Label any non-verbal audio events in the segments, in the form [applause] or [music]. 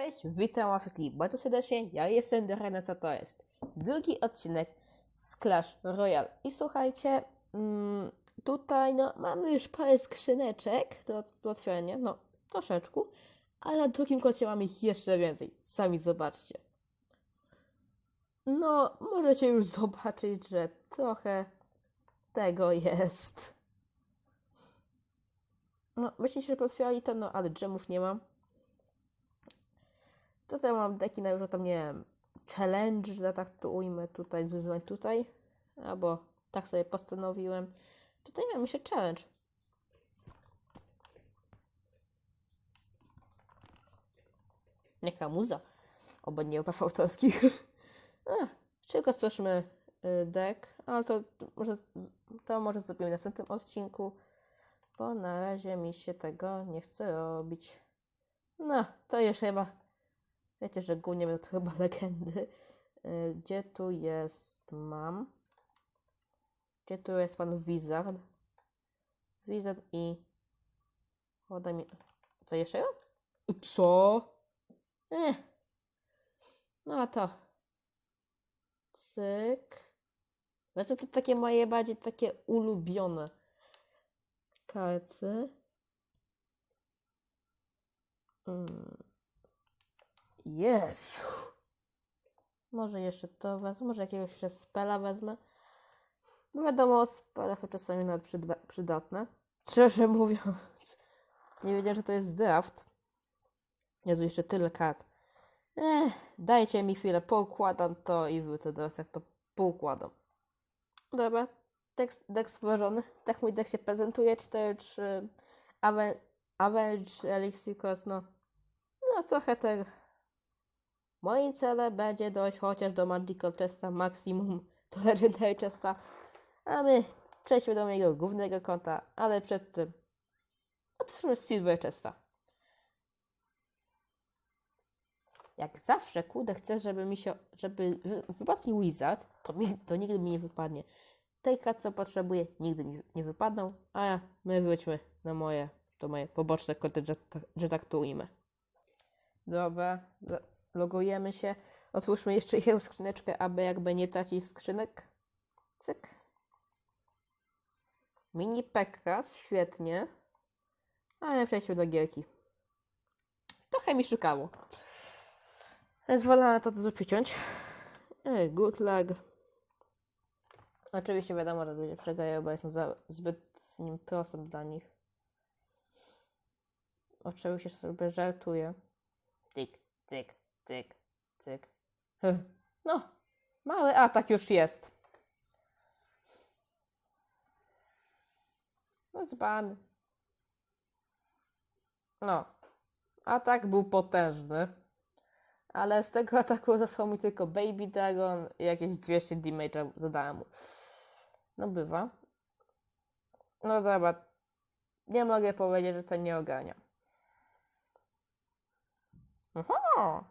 Cześć, witam was wszystkich bardzo serdecznie, ja jestem Dorena, co to jest? Drugi odcinek z Clash Royale. I słuchajcie, mm, tutaj no, mamy już parę skrzyneczek do, do otwierania, no troszeczkę, ale na drugim kocie mamy ich jeszcze więcej, sami zobaczcie. No, możecie już [laughs] zobaczyć, że trochę tego jest. No, myślicie, że potwierdzili to, no, ale dżemów nie mam. Tutaj mam deki na już tam, nie wiem, challenge, że tak to ujmę tutaj, z wyzwań tutaj. Albo tak sobie postanowiłem. Tutaj mamy się challenge. Jaka muza. Oba nie opraw autorskich. [laughs] A, Szybko stwórzmy y, deck, ale to może, to może zrobimy w następnym odcinku, bo na razie mi się tego nie chce robić. No, to jeszcze chyba Wiecie, że głównie to chyba [laughs] legendy. Y, Gdzie tu jest mam? Gdzie tu jest pan Wizard? Wizard i... Woda mi... Co jeszcze? Co? Eh. No a to. Cyk. Wezmę to takie moje bardziej takie ulubione karty. Mm. Jezu. Może jeszcze to wezmę, może jakiegoś jeszcze spela wezmę. Wiadomo, spele są czasami nawet przydatne. Szczerze mówiąc, nie wiedziałem, że to jest draft. Jezu, jeszcze tyle kart. Ech, dajcie mi chwilę, poukładam to i wrócę do was, jak to poukładam. Dobra, tekst, deck stworzony. Tak mój deck się prezentuje. 4-3 Aven- Avenge Elixir Cross, no. No trochę tego. Moim celem będzie dojść chociaż do Magical Chesta maksimum do Legendary Chesta, a my przejdźmy do mojego głównego konta, ale przed tym otwórzmy Silver Chesta. Jak zawsze, kurde, chcę, żeby mi się, żeby wy- wypadł mi Wizard, to, mi, to nigdy mi nie wypadnie. Tej karty, co potrzebuję, nigdy mi nie wypadną, a my wróćmy na moje, to moje poboczne konty, że, tak- że tak ujmę. Dobra, logujemy się. Otwórzmy jeszcze jedną skrzyneczkę, aby jakby nie tracić skrzynek. Cyk. Mini Pekkas, świetnie. Ale przejdźmy do gierki. Trochę mi szukało. Więc wolę to dużo przyciąć. Good luck. Oczywiście wiadomo, że ludzie przegrają, bo jestem za, zbyt nim prostym dla nich. Oczywiście sobie żartuję. Tyk, tyk, tyk, tyk. Heh. No, mały atak już jest. No dzban. No, atak był potężny. Ale z tego ataku został mi tylko Baby Dragon i jakieś 200 damage'a zadałem mu. No bywa. No dobra. Nie mogę powiedzieć, że to nie ogarnia. Aha.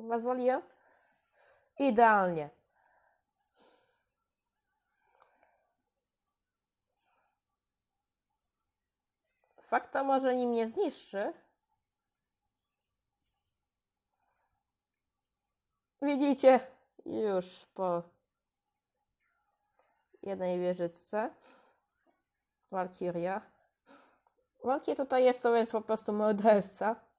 Chyba zwoliłem? Idealnie. Fakt to może nim nie zniszczy. Widzicie? Już po jednej wieżyczce. Walkiria. Walkiria tutaj jest to więc po prostu morderca.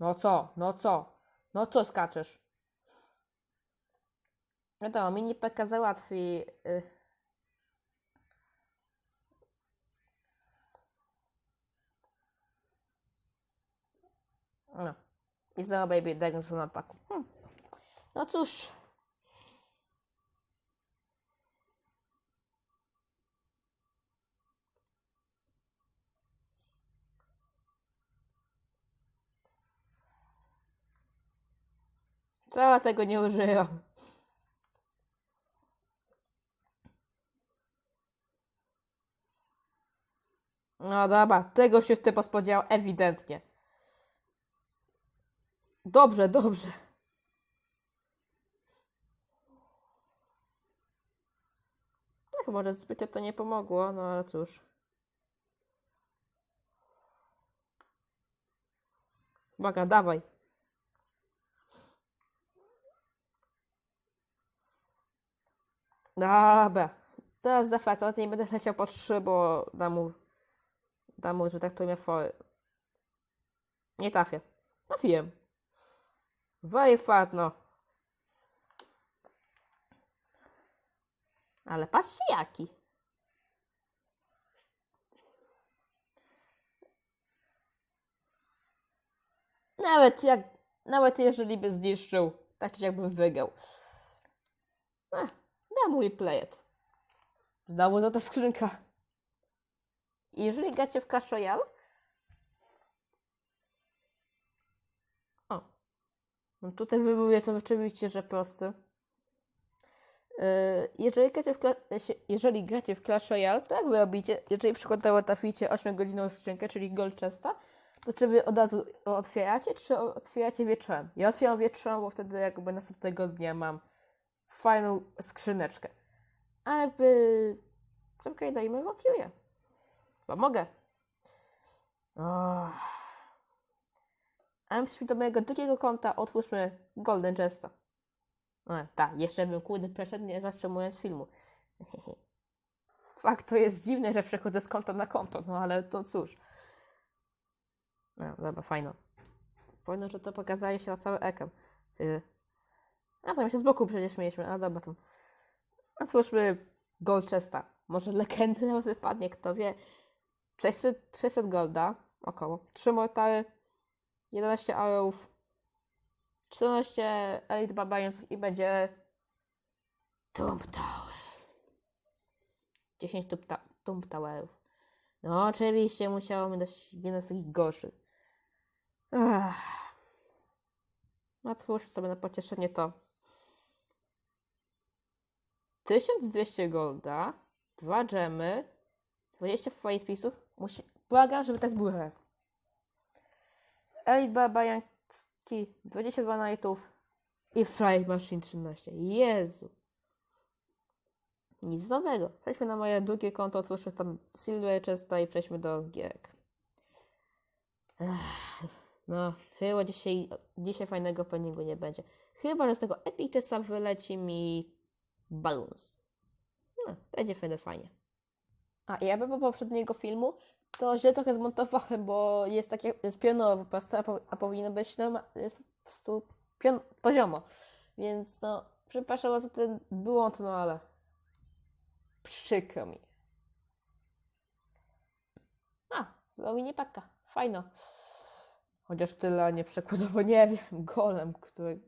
No co? No co? No co skaczesz? Wiadomo, mini PK załatwi. Y... No. I znowu Baby Dragon są na ataku. Hm. No cóż. Cała tego nie użyłam. No dobra, tego się w tym spodziewał ewidentnie. Dobrze, dobrze. Tak, może zbytnio to nie pomogło, no ale cóż. Uwaga, dawaj. Dobra. Teraz defensa, nie będę leciał po trzy, bo dam mu, dam mu, że tak to fory. Nie trafię. Trafiłem. Wajfat, no. Ale patrzcie jaki. Nawet jak, nawet jeżeli by zniszczył, tak czy jakbym wygrał. Ech, dam mój playet. Znowu za ta skrzynka. I Jeżeli gracie w Clash Royale, o, no tutaj wybór jest oczywiście, że prosty. Yy, Jeżeli gracie, w Cla- jeżeli gracie w Clash Royale, to jak wy robicie? Jeżeli przykładowo traficie 8 godziną skrzynkę, czyli Gold Chesta, to czy wy od razu otwieracie, czy otwieracie wieczorem? Ja otwieram wieczorem, bo wtedy jakby następnego dnia mam fajną skrzyneczkę. Ale wy... Czekaj, dajmy wakiuję. Bo mogę. Oh. A my przejdźmy do mojego drugiego konta, otwórzmy Golden Chesta. No, tak, jeszcze bym kurde przeszedł, nie zatrzymując filmu. [laughs] Fakt, to jest dziwne, że przechodzę z konta na konto, no ale to cóż. No, dobra, fajno. Powinno, że to pokazali się na cały ekran. Yy. A tam się z boku przecież mieliśmy, a dobra tam. Otwórzmy Gold Chesta. Może legendy nawet wypadnie, kto wie. 600, 600 golda, około. 3 mortary, 11 arrowów, 14 Elite Barbarians i będzie Tomb Tower. 10 Tomb, Towerów. No oczywiście musiało mi dać jeden z takich gorszych. Ach. Otwórz sobie na pocieszenie to. 1200 golda, 2 gemy, 20 fire spisów. Musi... Błagam, żeby tak było. Elite Barbarianski, 22 knightów i Fly Machine 13. Jezu. Nic nowego. Przejdźmy na moje drugie konto, otwórzmy tam Silver Chesta i przejdźmy do gierek. No, chyba dzisiaj, dzisiaj fajnego openingu nie będzie. Chyba, że z tego Epic Chesta wyleci mi Balloons. No, będzie fajnie, fajnie. A ja po poprzedniego filmu, to źle trochę zmontowałem, bo jest takie, jest pionowo po prostu, a, po, a powinno być norma, jest po prostu pion, poziomo. Więc no, przepraszam za ten błąd, no ale przykro mi. A, znowu mi nie. Fajno. Chociaż tyle, nie przekładowo, nie wiem, golem, który,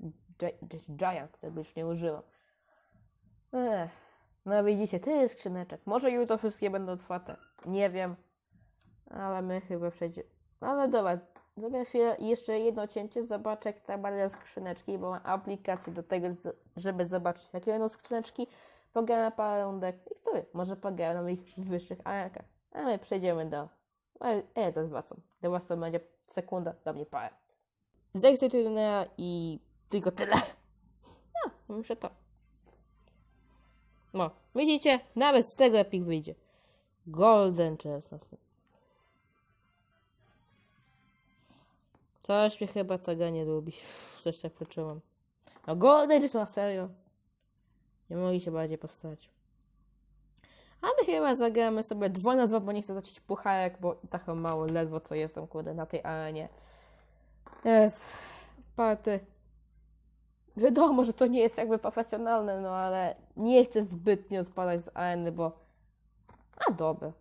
giant, którego już nie użyłam. Ech, no widzicie, tyle skrzyneczek. Może jutro wszystkie będą otwarte. Nie wiem. Ale my chyba przejdziemy. Ale dobra, zrobię chwilę jeszcze jedno cięcie, zobaczę jak tam będą skrzyneczki, bo mam aplikację do tego, żeby zobaczyć jakie będą skrzyneczki. Pogram na parę rundek i kto wie, może pogram na moich wyższych arenkach. A my przejdziemy do... Ja zaraz wracam. Do was to będzie sekunda, dla mnie parę. Zekscytuję i tylko tyle. No, muszę to. No, widzicie? Nawet z tego Epic wyjdzie. Golden Chest. Coś mnie chyba tego nie lubi. [laughs] Coś tak poczułam. No Golden Chest na serio. Nie mogli się bardziej postać. Ale chyba zagramy sobie 2 na 2, bo nie chcę zacząć pucharek, bo tak mało ledwo co jestem, kurde, na tej arenie. Jest. Party. Wiadomo, że to nie jest jakby profesjonalne, no ale nie chcę zbytnio spadać z areny, bo... A, dobra.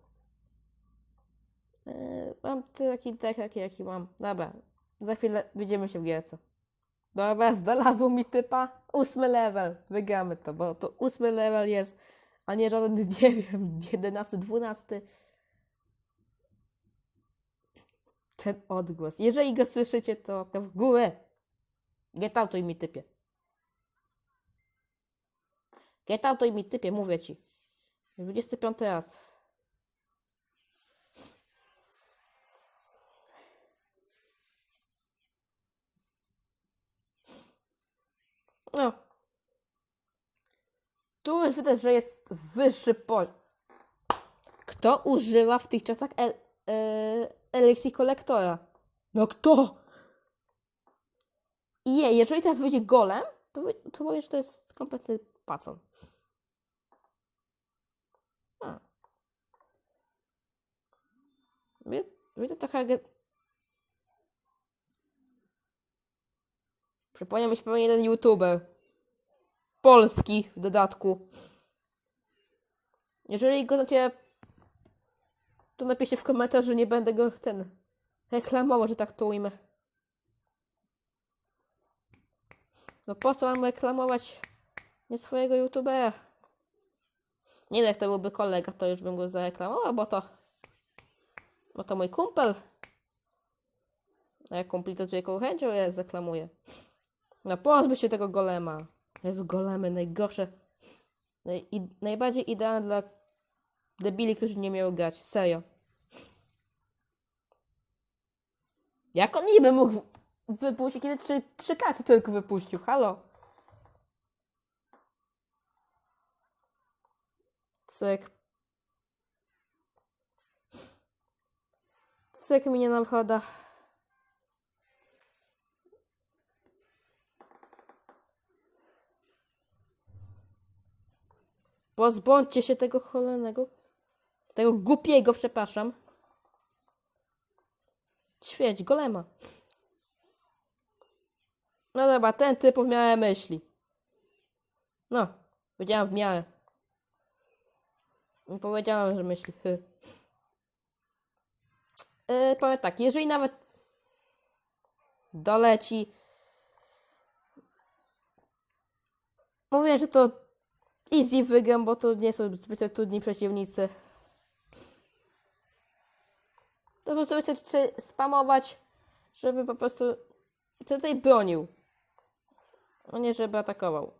Yy, mam taki tak, taki, jaki mam. Dobra, za chwilę widzimy się w gierce. Dobra, znalazło mi typa. Ósmy level. Wygramy to, bo to ósmy level jest, a nie żaden, [laughs] nie wiem, jedenasty, dwunasty. Ten odgłos. Jeżeli go słyszycie, to w górę. Get out mi typie. Get out mi typie, mówię ci. 25 raz. No. Tu już widać, że jest wyższy poziom. Kto używa w tych czasach el, e, eliksir kolektora? No kto? I je, jeżeli teraz wyjdzie golem, to, to powiesz, że to jest kompletny pacon. Hmm. Mnie, to trochę... Przypomniał mi się pewnie jeden youtuber. Polski w dodatku. Jeżeli go znacie, to napiszcie w komentarzu, nie będę go ten reklamował, że tak to ujmę. No po co mam reklamować nie swojego youtubera? Nie wiem, jak to byłby kolega, to już bym go zareklamował, bo to bo to mój kumpel. A jak kumpli to z wielką chęcią ja zaklamuję. No pozbyć się tego golema. Jezu, golemy najgorsze. Naj, i, najbardziej idealne dla debili, którzy nie miały grać. Serio. Jak on niby mógł wypuścić, kiedy trzy, trzy karty tylko wypuścił? Halo? Cyk. Cyk mi nie nawchoda. Pozbądźcie się tego cholernego. Tego głupiego, przepraszam. Świeć, golema. No dobra, ten typ w miarę myśli. No, powiedziałam w miarę. Powiedziałam, że myśli. Yy, powiem tak, jeżeli nawet doleci. Mówię, że to easy wygram, bo to nie są zbyt trudni przeciwnicy. To po prostu wystarczy spamować, żeby po prostu tutaj bronił. A nie żeby atakował.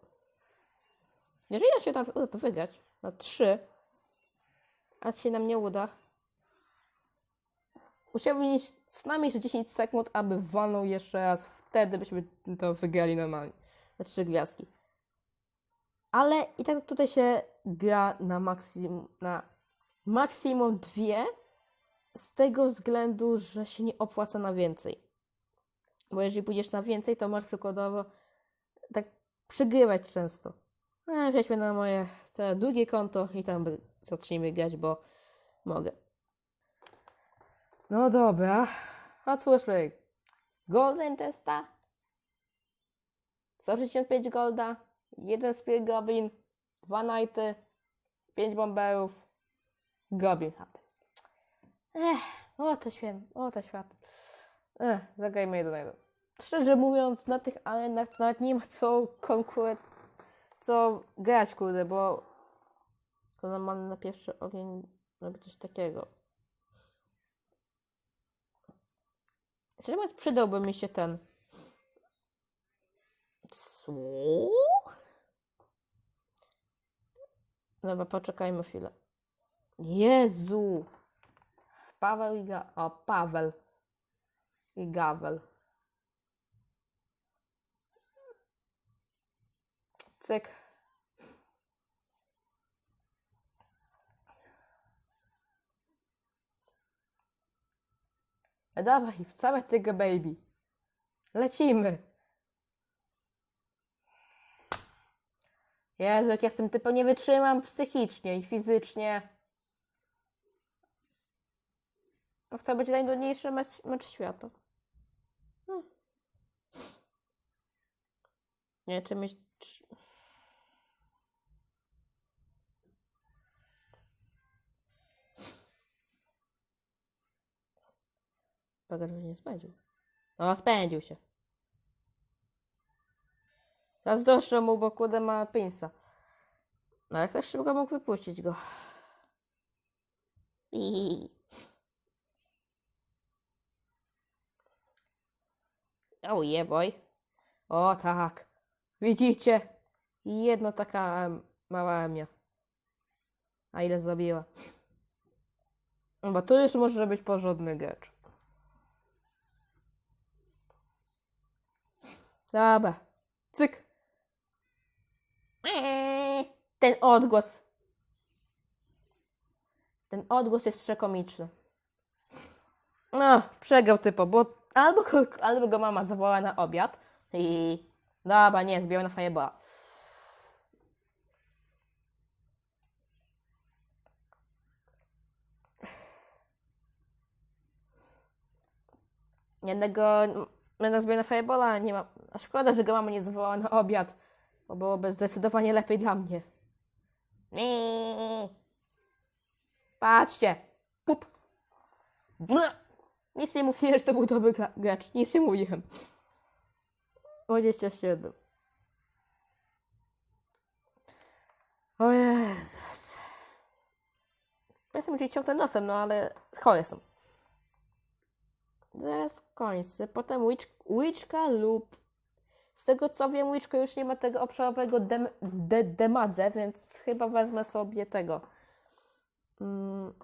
Jeżeli nam się tam uda to wygrać na 3, a się nam nie uda, musiałbym mieć co najmniej jeszcze 10 sekund, aby walnął jeszcze raz. Wtedy byśmy to wygrali normalnie. Na 3 gwiazdki. Ale i tak tutaj się gra na maksimum, na maksimum dwie, z tego względu, że się nie opłaca na więcej. Bo jeżeli pójdziesz na więcej, to masz przykładowo tak przegrywać często. No, przejdźmy na moje te drugie konto i tam zacznijmy grać, bo mogę. No dobra, otwórzmy Golden Testa. 165 golda, jeden Spear Goblin, dwa Knighty, 5 bomberów, Goblin Hat. Ech, o to świat, o to świat. Ech, zagrajmy jednego. Szczerze mówiąc, na tych arenach to nawet nie ma co konkurować, co grać, kurde, bo to normalnie na pierwszy ogień robi coś takiego. Szczerze mówiąc, przydałby mi się ten. Co? Dobra, poczekajmy chwilę. Jezu! Paweł i Ga... O, Paweł. I Gawel. Cyk. Dawaj, całe tego baby. Lecimy. Jezu, jak ja z tym typem nie wytrzymam psychicznie i fizycznie. To będzie najtrudniejszy mecz, mecz świata. Hmm. Nie, czy. Że nie spędził. O, spędził się. Zazdroszczę mu, bo kurde ma pinsa. No ale ktoś szybko mógł wypuścić go. I... Oh yeah, boy. O tak. Widzicie? Jedna taka em, mała emia. A ile zabiła? Bo tu już może być porządny gracz. Dobra. Cyk. Eee. Ten odgłos. Ten odgłos jest przekomiczny. No, przegrał typo, bo albo albo go mama zawołała na obiad i... Dobra, nie, zbierał na fireballa. Jednego zbierał na fireballa, nie ma... A szkoda, że go mama nie zawołała na obiad, bo byłoby zdecydowanie lepiej dla mnie. Patrzcie! Pup! Nic nie mówiłem, że to był dobry gra- gracz. Nic nie mówiłem. 27. O Jezus. Jestem już ciągle nosem, no ale chory jestem. Zaraz kończę. Potem witch, lub... Z tego co wiem, Witchka już nie ma tego obszarowego dem, de, demadze, więc chyba wezmę sobie tego. Mm,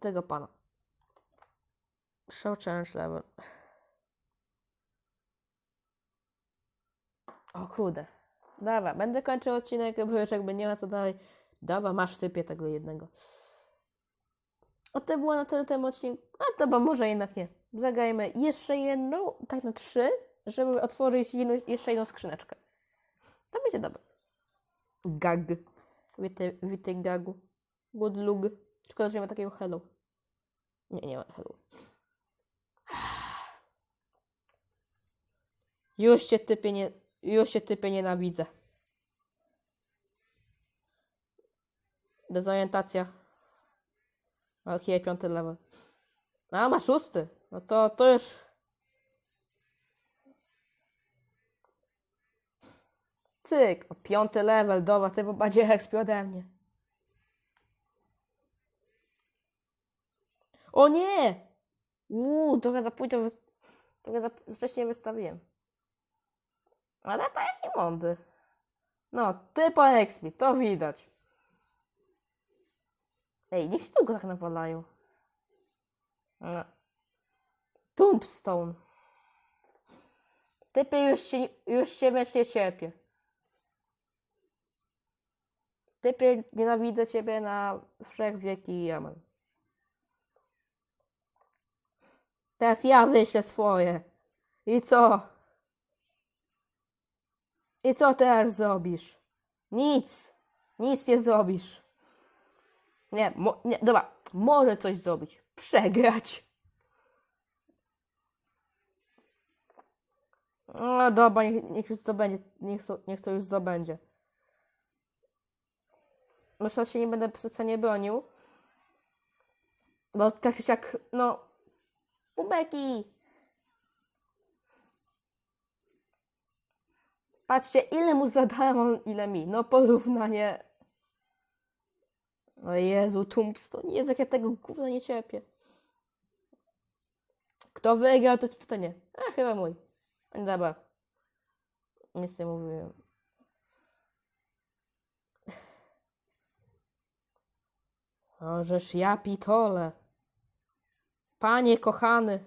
tego pana. Show challenge level. O kurde. Dobra, będę kończył odcinek, bo już jakby nie ma co dalej. Dobra, masz typie tego jednego. O to było na tyle tym odcinku. A to bo może jednak nie. Zagrajmy jeszcze jedną, tak na trzy, żeby otworzyć jeszcze jedną skrzyneczkę. To będzie dobre. Gag. Witaj, witaj gagu. Good lug. Szkoda, że nie ma takiego hello. Nie, nie ma hello. Już cię typie nie... Już cię typie nienawidzę. Dezorientacja. Alchia piąty level. A, ma szósty. No to, to już... Cyk. O, piąty level. Dobra, ty będzie expi ode mnie. O nie! Uuu, trochę za późno, trochę za wcześnie wystawiłem. Ale pan jest nie mądry. No, ty po expi, to widać. Ej, niech się długo tak nawalają. No. Tombstone. Typy już się, już się nie cierpię. Typy nienawidzę ciebie na wszechwieki i amen. Teraz ja wyślę swoje. I co? I co teraz zrobisz? Nic. Nic nie zrobisz. Nie, mo- nie, dobra. Może coś zrobić. Przegrać. No dobra, niech, niech już zdobędzie. Niech, niech to już zdobędzie. Myślę, że się nie będę specjalnie bronił. Bo tak czy siak, no... Ubeki! Patrzcie, ile mu zadałem, on ile mi. No porównanie... O Jezu, Tombstone. Jezu, jak ja tego gówna nie cierpię. Kto wygrał, to jest pytanie. A, chyba mój. No Dobra. Nic nie mówiłem. O, ja pitole. Panie kochany.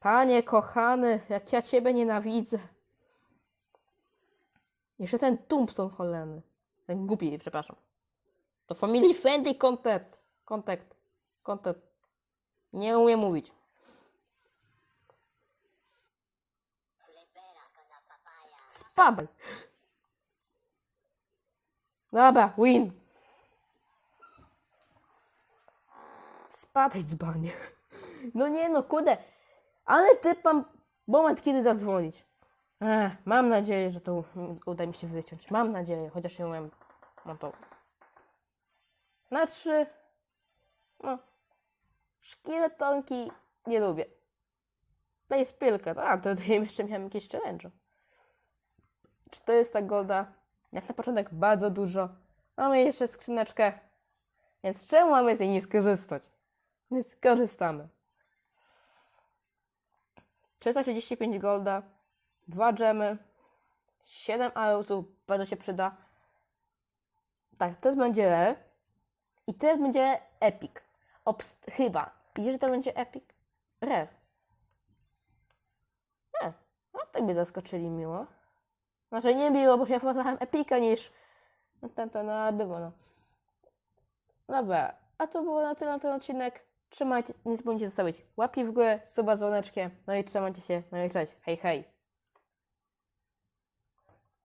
Panie kochany, jak ja ciebie nienawidzę. Jeszcze ten Tombstone cholerny. Ten głupi, przepraszam. To family friendly content. Contact. Content. Nie umiem mówić. Spadaj. Dobra, win. Spadaj dzbanie. No nie no, kurde. Ale ty mam moment, kiedy zadzwonić. Ech, mam nadzieję, że to uda mi się wyciąć. Mam nadzieję, chociaż nie umiem. No to. Na trzy. No. Szkieletonki nie lubię. Play spilkę. A, to [laughs] tutaj jeszcze miałem jakieś challenge. 400 golda. Jak na początek bardzo dużo. Mamy jeszcze skrzyneczkę. Więc czemu mamy z niej nie skorzystać? Więc skorzystamy. 335 golda. Dwa dżemy. 7 arrowsów. Bardzo się przyda. Tak, to będzie rare. I teraz będzie epic. Obst- chyba. Widzisz, że to będzie epic? Rare. E. tak mnie zaskoczyli miło. Znaczy nie miło, bo ja wolałem Epika niż no, ten, to, no ale było, no. Dobra, a to było na tyle na ten odcinek. Trzymajcie, nie zapomnijcie zostawić łapki w górę, suba z dzwoneczkiem. No i trzymajcie się, no i cześć, hej hej.